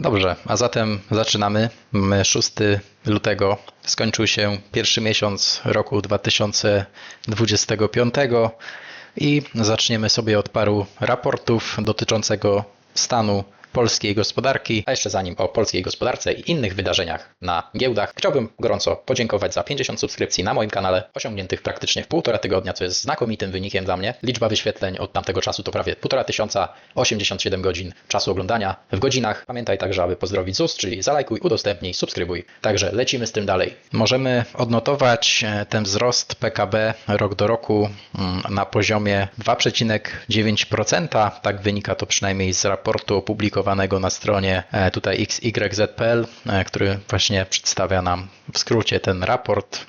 Dobrze, a zatem zaczynamy. Mamy 6 lutego. Skończył się pierwszy miesiąc roku 2025 i zaczniemy sobie od paru raportów dotyczącego stanu polskiej gospodarki. A jeszcze zanim o polskiej gospodarce i innych wydarzeniach na giełdach, chciałbym gorąco podziękować za 50 subskrypcji na moim kanale, osiągniętych praktycznie w półtora tygodnia, co jest znakomitym wynikiem dla mnie. Liczba wyświetleń od tamtego czasu to prawie półtora tysiąca, 87 godzin czasu oglądania w godzinach. Pamiętaj także, aby pozdrowić ZUS, czyli zalajkuj, udostępnij, subskrybuj. Także lecimy z tym dalej. Możemy odnotować e, ten wzrost PKB rok do roku mm, na poziomie 2,9%. Tak wynika to przynajmniej z raportu opublikowanego na stronie e, tutaj xyz.pl, e, który właśnie przedstawia nam w skrócie ten raport.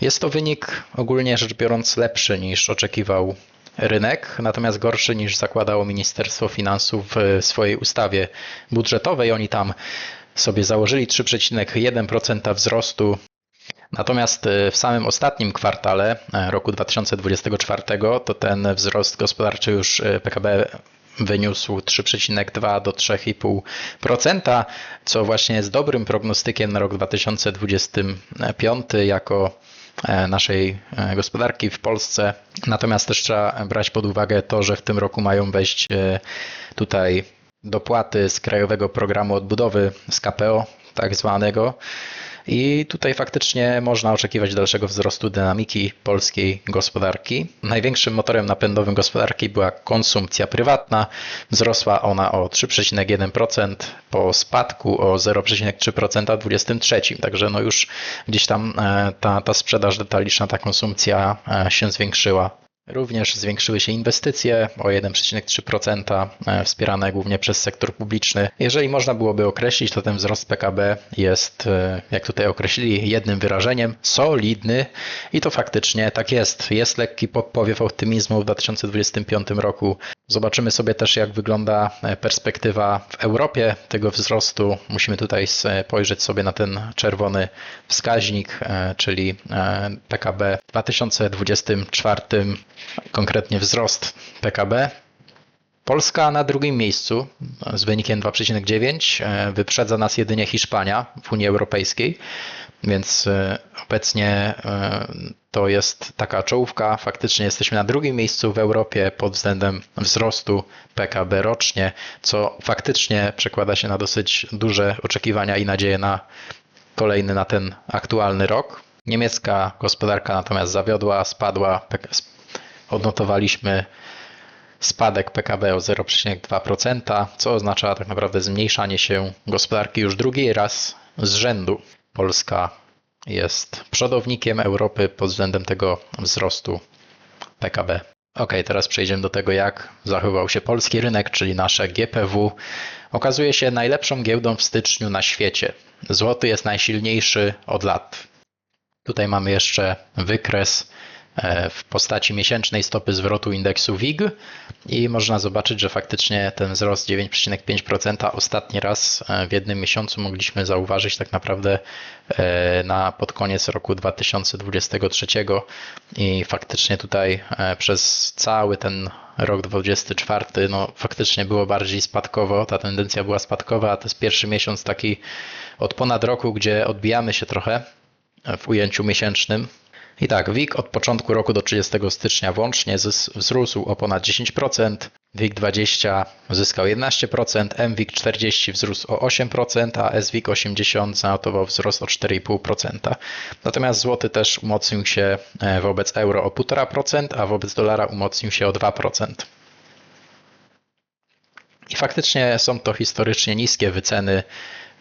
Jest to wynik ogólnie rzecz biorąc lepszy niż oczekiwał rynek, natomiast gorszy niż zakładało Ministerstwo Finansów w swojej ustawie budżetowej. Oni tam sobie założyli 3,1% wzrostu Natomiast e, w samym ostatnim kwartale roku 2024 to ten wzrost gospodarczy już PKB wyniósł 3,2 do 3,5%, co właśnie jest dobrym prognostykiem na rok 2025 jako e, naszej e, gospodarki w Polsce. Natomiast też trzeba brać pod uwagę to, że w tym roku mają wejść e, tutaj dopłaty z Krajowego Programu Odbudowy, z KPO tak zwanego. I tutaj faktycznie można oczekiwać dalszego wzrostu dynamiki polskiej gospodarki. Największym motorem napędowym gospodarki była konsumpcja prywatna. Wzrosła ona o 3,1% po spadku o 0,3% w 2023. Także no już gdzieś tam e, ta, ta sprzedaż detaliczna, ta konsumpcja e, się zwiększyła. Również zwiększyły się inwestycje o 1,3%, e, wspierane głównie przez sektor publiczny. Jeżeli można byłoby określić, to ten wzrost PKB jest, e, jak tutaj określili, jednym wyrażeniem, solidny i to faktycznie tak jest. Jest lekki powiew optymizmu w 2025 roku. Zobaczymy sobie też, jak wygląda e, perspektywa w Europie tego wzrostu. Musimy tutaj spojrzeć sobie na ten czerwony wskaźnik, czyli PKB w 2024 konkretnie wzrost PKB. Polska na drugim miejscu z wynikiem 2,9. E, wyprzedza nas jedynie Hiszpania w Unii Europejskiej, więc e, obecnie e, to jest taka czołówka. Faktycznie jesteśmy na drugim miejscu w Europie pod względem wzrostu PKB rocznie, co faktycznie przekłada się na dosyć duże oczekiwania i nadzieje na kolejny, na ten aktualny rok. Niemiecka gospodarka natomiast zawiodła, spadła, odnotowaliśmy spadek PKB o 0,2%, co oznacza tak naprawdę zmniejszanie się gospodarki już drugi raz z rzędu. Polska jest przodownikiem Europy pod względem tego wzrostu PKB. Ok, teraz przejdziemy do tego, jak zachował się polski rynek, czyli nasze GPW. Okazuje się najlepszą giełdą w styczniu na świecie. Złoty jest najsilniejszy od lat. Tutaj mamy jeszcze wykres w postaci miesięcznej stopy zwrotu indeksu WIG i można zobaczyć, że faktycznie ten wzrost 9,5% ostatni raz e, w jednym miesiącu mogliśmy zauważyć tak naprawdę e, na pod koniec roku 2023 i faktycznie tutaj przez cały ten rok 2024 no faktycznie było bardziej spadkowo, ta tendencja była spadkowa, a to jest pierwszy miesiąc taki od ponad roku, gdzie odbijamy się trochę w ujęciu miesięcznym i tak, WIG od początku roku do 30 stycznia włącznie wzrósł o ponad 10%, WIG 20 zyskał 11%, MWIG 40 wzrósł o 8%, a SWIG 80 zanotował wzrost o 4,5%. Natomiast złoty też umocnił się e, wobec euro o 1,5%, a wobec dolara umocnił się o 2%. I faktycznie są to historycznie niskie wyceny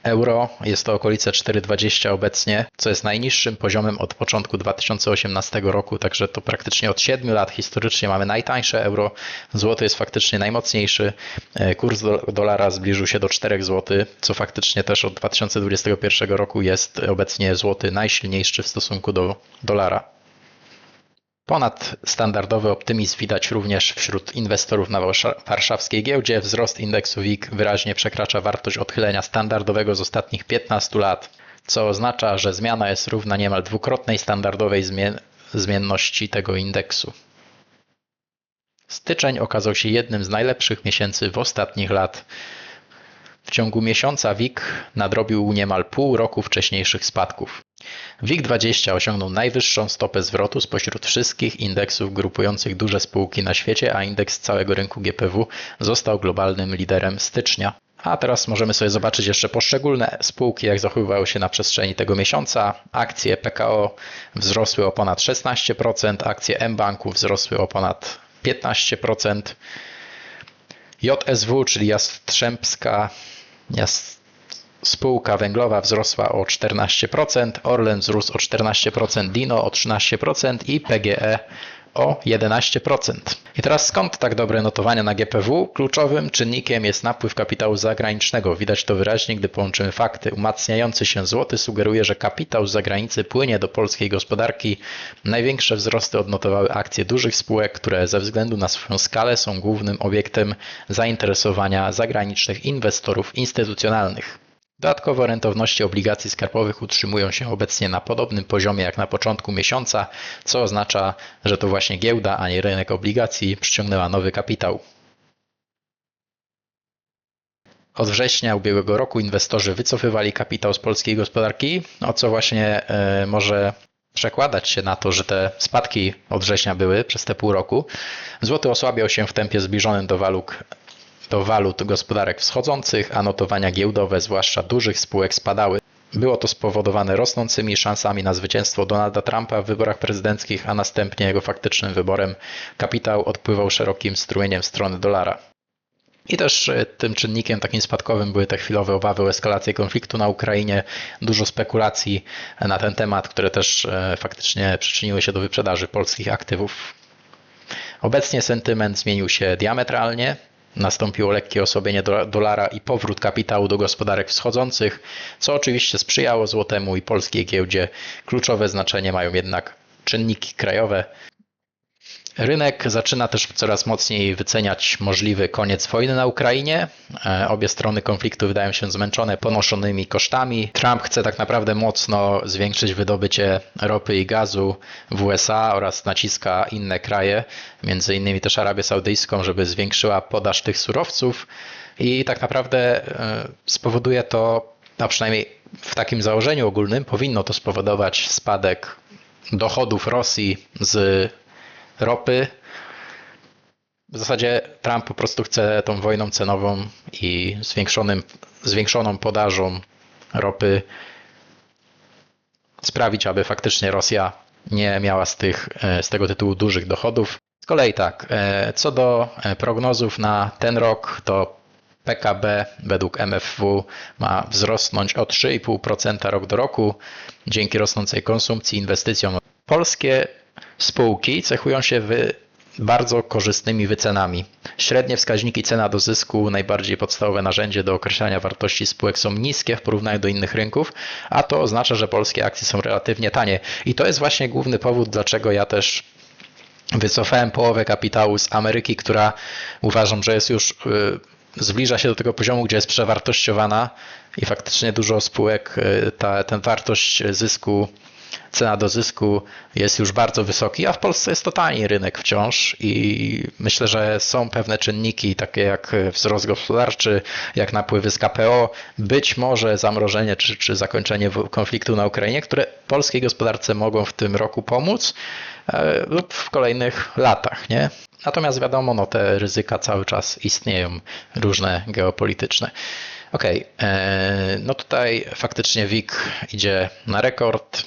euro. Jest to okolice 4,20 obecnie, co jest najniższym poziomem od początku 2018 roku, także to praktycznie od 7 lat historycznie mamy najtańsze euro. Złoty jest faktycznie najmocniejszy. E, kurs dolara zbliżył się do 4 zł, co faktycznie też od 2021 roku jest obecnie złoty najsilniejszy w stosunku do dolara. Ponad standardowy optymizm widać również wśród inwestorów na warszawskiej giełdzie. Wzrost indeksu WIG wyraźnie przekracza wartość odchylenia standardowego z ostatnich 15 lat, co oznacza, że zmiana jest równa niemal dwukrotnej standardowej zmienności tego indeksu. Styczeń okazał się jednym z najlepszych miesięcy w ostatnich lat. W ciągu miesiąca WIG nadrobił niemal pół roku wcześniejszych spadków. WIG20 osiągnął najwyższą stopę zwrotu spośród wszystkich indeksów grupujących duże spółki na świecie, a indeks całego rynku GPW został globalnym liderem stycznia. A teraz możemy sobie zobaczyć jeszcze poszczególne spółki, jak zachowywały się na przestrzeni tego miesiąca. Akcje PKO wzrosły o ponad 16%, akcje mBanku wzrosły o ponad 15%. JSW, czyli Jastrzębska Jas- spółka węglowa wzrosła o 14%, Orlen wzrósł o 14%, Dino o 13% i PGE o 11%. I teraz skąd tak dobre notowania na GPW? Kluczowym czynnikiem jest napływ kapitału zagranicznego. Widać to wyraźnie, gdy połączymy fakty. Umacniający się złoty sugeruje, że kapitał z zagranicy płynie do polskiej gospodarki. Największe wzrosty odnotowały akcje dużych spółek, które ze względu na swoją skalę są głównym obiektem zainteresowania zagranicznych inwestorów instytucjonalnych. Dodatkowo rentowności obligacji skarbowych utrzymują się obecnie na podobnym poziomie jak na początku miesiąca, co oznacza, że to właśnie giełda, a nie rynek obligacji przyciągnęła nowy kapitał. Od września ubiegłego roku inwestorzy wycofywali kapitał z polskiej gospodarki, o co właśnie e, może przekładać się na to, że te spadki od września były przez te pół roku. Złoty osłabiał się w tempie zbliżonym do walut do walut gospodarek wschodzących, a notowania giełdowe, zwłaszcza dużych spółek, spadały. Było to spowodowane rosnącymi szansami na zwycięstwo Donalda Trumpa w wyborach prezydenckich, a następnie jego faktycznym wyborem. Kapitał odpływał szerokim strumieniem w stronę dolara. I też e, tym czynnikiem takim spadkowym były te chwilowe obawy o eskalację konfliktu na Ukrainie, dużo spekulacji na ten temat, które też e, faktycznie przyczyniły się do wyprzedaży polskich aktywów. Obecnie sentyment zmienił się diametralnie. Nastąpiło lekkie osłabienie do- dolara i powrót kapitału do gospodarek wschodzących, co oczywiście sprzyjało złotemu i polskiej giełdzie. Kluczowe znaczenie mają jednak czynniki krajowe. Rynek zaczyna też coraz mocniej wyceniać możliwy koniec wojny na Ukrainie. E, Obie strony konfliktu wydają się zmęczone ponoszonymi kosztami. Trump chce tak naprawdę mocno zwiększyć wydobycie ropy i gazu w USA oraz naciska inne kraje, między innymi też Arabię Saudyjską, żeby zwiększyła podaż tych surowców i tak naprawdę e, spowoduje to, a przynajmniej w takim założeniu ogólnym, powinno to spowodować spadek dochodów Rosji z ropy. W zasadzie Trump po prostu chce tą wojną cenową i zwiększonym, zwiększoną podażą ropy sprawić, aby faktycznie Rosja nie miała z, tych, e, z tego tytułu dużych dochodów. Z kolei tak, e, co do e, prognozów na ten rok, to PKB według MFW ma wzrosnąć o 3,5% rok do roku dzięki rosnącej konsumpcji, inwestycjom. Polskie spółki cechują się bardzo korzystnymi wycenami. Średnie wskaźniki cena do zysku, najbardziej podstawowe narzędzie do określania wartości spółek są niskie w porównaniu do innych rynków, a to oznacza, że polskie akcje są relatywnie tanie. I to jest właśnie główny powód, dlaczego ja też wycofałem połowę kapitału z Ameryki, która uważam, że jest już y, zbliża się do tego poziomu, gdzie jest przewartościowana i faktycznie dużo spółek, y, ta, wartość zysku, cena do zysku jest już bardzo wysoki, a w Polsce jest to tani rynek wciąż i myślę, że są pewne czynniki takie jak wzrost gospodarczy, jak napływy z KPO, być może zamrożenie czy, czy zakończenie konfliktu na Ukrainie, które polskiej gospodarce mogą w tym roku pomóc e, lub w kolejnych latach, nie? Natomiast wiadomo, no te ryzyka cały czas istnieją, różne geopolityczne. Okej, e, no tutaj faktycznie WIG idzie na rekord.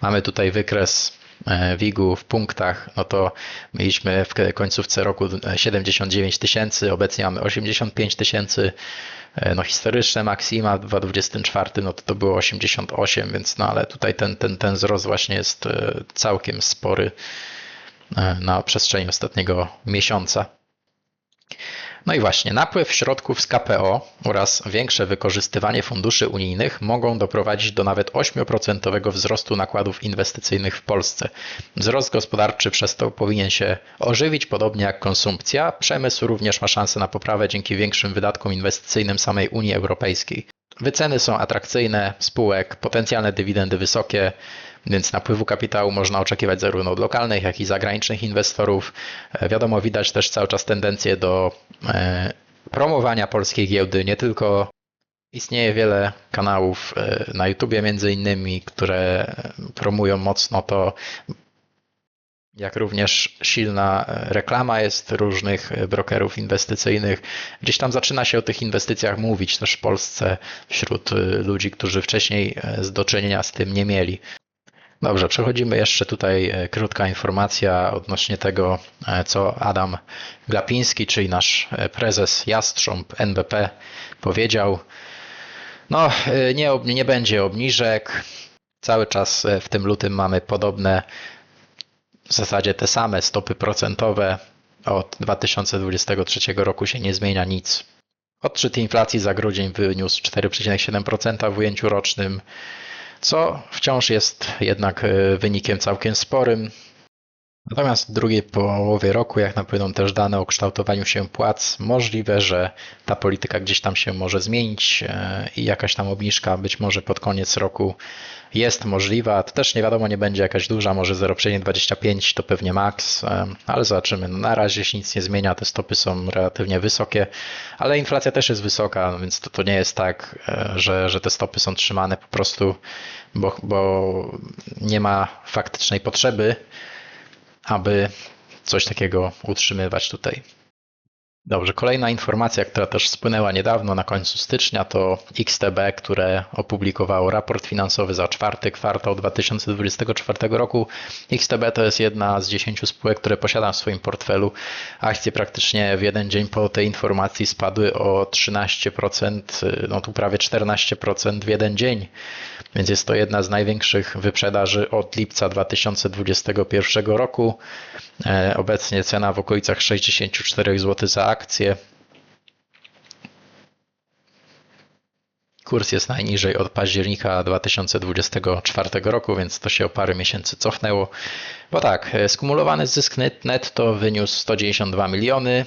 Mamy tutaj wykres e, WIG-u w punktach, no to mieliśmy w końcówce roku 79 tysięcy, obecnie mamy 85 tysięcy. E, No historyczne maksima w 2024 no to to było 88, więc no ale tutaj ten, ten, ten wzrost właśnie jest e, całkiem spory e, na przestrzeni ostatniego miesiąca. No i właśnie, napływ środków z KPO oraz większe wykorzystywanie funduszy unijnych mogą doprowadzić do nawet 8% wzrostu nakładów inwestycyjnych w Polsce. Wzrost gospodarczy przez to powinien się ożywić, podobnie jak konsumpcja. Przemysł również ma szansę na poprawę dzięki większym wydatkom inwestycyjnym samej Unii Europejskiej. Wyceny są atrakcyjne spółek, potencjalne dywidendy wysokie, więc napływu kapitału można oczekiwać zarówno od lokalnych, jak i zagranicznych inwestorów. E, Wiadomo, widać też cały czas tendencję do e, promowania polskiej giełdy. Nie tylko istnieje wiele kanałów e, na YouTubie między innymi, które promują mocno to, jak również silna reklama jest różnych brokerów inwestycyjnych. Gdzieś tam zaczyna się o tych inwestycjach mówić też w Polsce wśród ludzi, którzy wcześniej do czynienia z tym nie mieli. Dobrze, przechodzimy jeszcze tutaj krótka informacja odnośnie tego, co Adam Glapiński, czyli nasz prezes Jastrząb NBP powiedział. No, nie, nie będzie obniżek. Cały czas w tym lutym mamy podobne w zasadzie te same stopy procentowe. Od 2023 roku się nie zmienia nic. Odczyt inflacji za grudzień wyniósł 4,7% w ujęciu rocznym, co wciąż jest jednak e, wynikiem całkiem sporym. Natomiast w drugiej połowie roku, jak napłyną też dane o kształtowaniu się płac, możliwe, że ta polityka gdzieś tam się może zmienić e, i jakaś tam obniżka być może pod koniec roku jest możliwa. To też nie wiadomo, nie będzie jakaś duża, może 0,25 to pewnie maks, ale zobaczymy. No na razie się nic nie zmienia, te stopy są relatywnie wysokie, ale inflacja też jest wysoka, więc to, to nie jest tak, e, że, że te stopy są trzymane po prostu, bo, bo nie ma faktycznej potrzeby aby coś takiego utrzymywać tutaj. Dobrze, kolejna informacja, która też spłynęła niedawno na końcu stycznia, to XTB, które opublikowało raport finansowy za czwarty kwartał 2024 roku. XTB to jest jedna z dziesięciu spółek, które posiadam w swoim portfelu. Akcje praktycznie w jeden dzień po tej informacji spadły o 13%, no tu prawie 14% w jeden dzień. Więc jest to jedna z największych wyprzedaży od lipca 2021 roku. E, obecnie cena w okolicach 64 zł za akcję. Kurs jest najniżej od października 2024 roku, więc to się o parę miesięcy cofnęło. Bo tak, e, skumulowany zysk netto wyniósł 192 miliony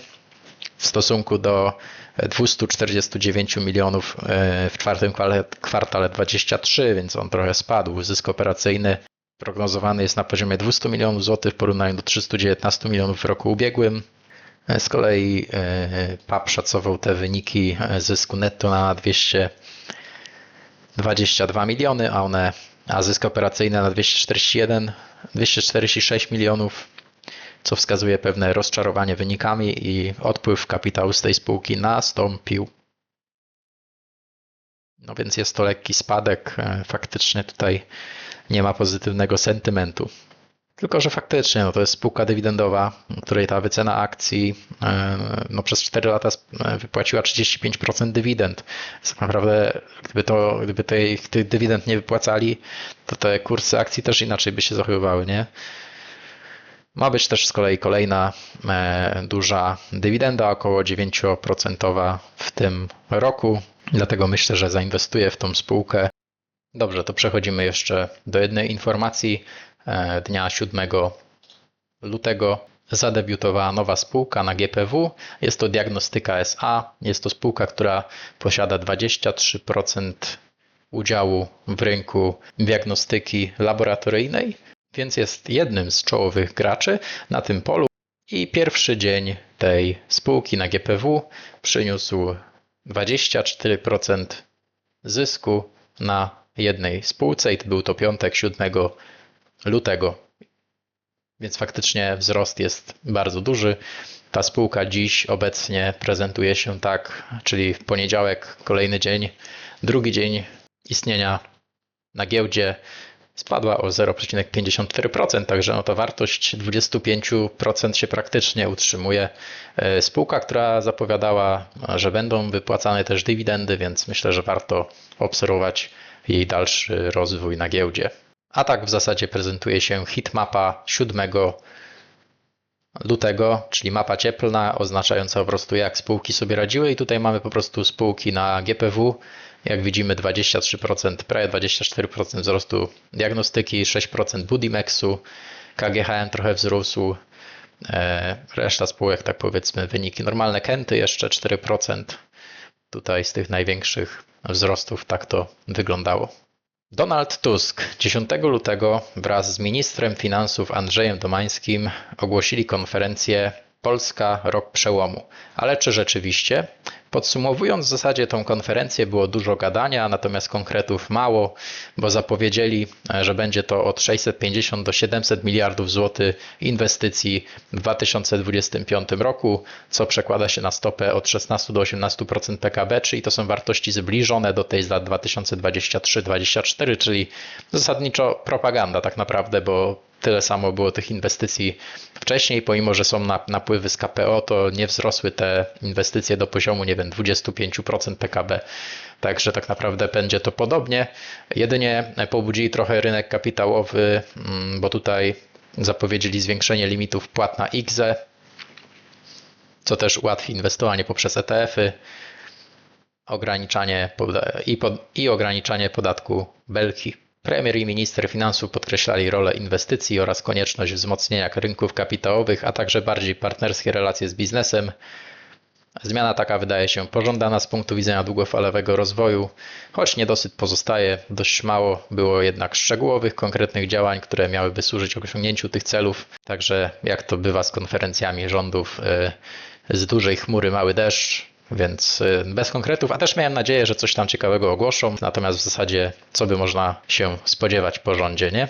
w stosunku do 249 milionów e, w czwartym kwartale 23, więc on trochę spadł. Zysk operacyjny prognozowany jest na poziomie 200 milionów złotych w porównaniu do 319 milionów w roku ubiegłym. E, z kolei e, PAP szacował te wyniki zysku netto na 222 miliony, a one a zysk operacyjny na 241, 246 milionów co wskazuje pewne rozczarowanie wynikami i odpływ kapitału z tej spółki nastąpił. No więc jest to lekki spadek. E, faktycznie tutaj nie ma pozytywnego sentymentu. Tylko, że faktycznie no to jest spółka dywidendowa, której ta wycena akcji e, no przez 4 lata e, wypłaciła 35% dywidend. Tak naprawdę, gdyby, to, gdyby tych, tych dywidend nie wypłacali, to te kursy akcji też inaczej by się zachowywały, nie? Ma być też z kolei kolejna e, duża dywidenda, około 9% w tym roku. Dlatego myślę, że zainwestuję w tą spółkę. Dobrze, to przechodzimy jeszcze do jednej informacji. E, dnia 7 lutego zadebiutowała nowa spółka na GPW. Jest to Diagnostyka SA. Jest to spółka, która posiada 23% udziału w rynku diagnostyki laboratoryjnej więc jest jednym z czołowych graczy na tym polu. I pierwszy dzień tej spółki na GPW przyniósł 24% zysku na jednej spółce i to był to piątek 7 lutego. Więc faktycznie wzrost jest bardzo duży. Ta spółka dziś obecnie prezentuje się tak, czyli w poniedziałek, kolejny dzień, drugi dzień istnienia na giełdzie spadła o 0,54%, także no to wartość 25% się praktycznie utrzymuje. E, spółka, która zapowiadała, że będą wypłacane też dywidendy, więc myślę, że warto obserwować jej dalszy rozwój na giełdzie. A tak w zasadzie prezentuje się hitmapa 7 lutego, czyli mapa cieplna oznaczająca po prostu jak spółki sobie radziły i tutaj mamy po prostu spółki na GPW, jak widzimy 23%, prawie 24% wzrostu diagnostyki, 6% Budimexu, KGHM trochę wzrósł, e, reszta spółek tak powiedzmy wyniki normalne, Kenty jeszcze 4%. Tutaj z tych największych wzrostów tak to wyglądało. Donald Tusk 10 lutego wraz z ministrem finansów Andrzejem Domańskim ogłosili konferencję Polska rok przełomu. Ale czy rzeczywiście? Podsumowując w zasadzie tą konferencję było dużo gadania, natomiast konkretów mało, bo zapowiedzieli, że będzie to od 650 do 700 miliardów złotych inwestycji w 2025 roku, co przekłada się na stopę od 16 do 18% PKB, czyli to są wartości zbliżone do tej z lat 2023-2024, czyli zasadniczo propaganda tak naprawdę, bo tyle samo było tych inwestycji wcześniej, pomimo że są na- napływy z KPO, to nie wzrosły te inwestycje do poziomu, nie wiem, 25% PKB. Także tak naprawdę będzie to podobnie. Jedynie pobudzili trochę rynek kapitałowy, mm, bo tutaj zapowiedzieli zwiększenie limitów płat na IGZE, co też ułatwi inwestowanie poprzez ETF-y, ograniczanie i, pod, i ograniczanie podatku Belki. Premier i minister finansów podkreślali rolę inwestycji oraz konieczność wzmocnienia rynków kapitałowych, a także bardziej partnerskie relacje z biznesem. Zmiana taka wydaje się pożądana z punktu widzenia długofalowego rozwoju, choć niedosyt pozostaje. Dość mało było jednak szczegółowych, konkretnych działań, które miałyby służyć osiągnięciu tych celów. Także jak to bywa z konferencjami rządów, y, z dużej chmury mały deszcz, więc y, bez konkretów, a też miałem nadzieję, że coś tam ciekawego ogłoszą. Natomiast w zasadzie, co by można się spodziewać po rządzie, nie?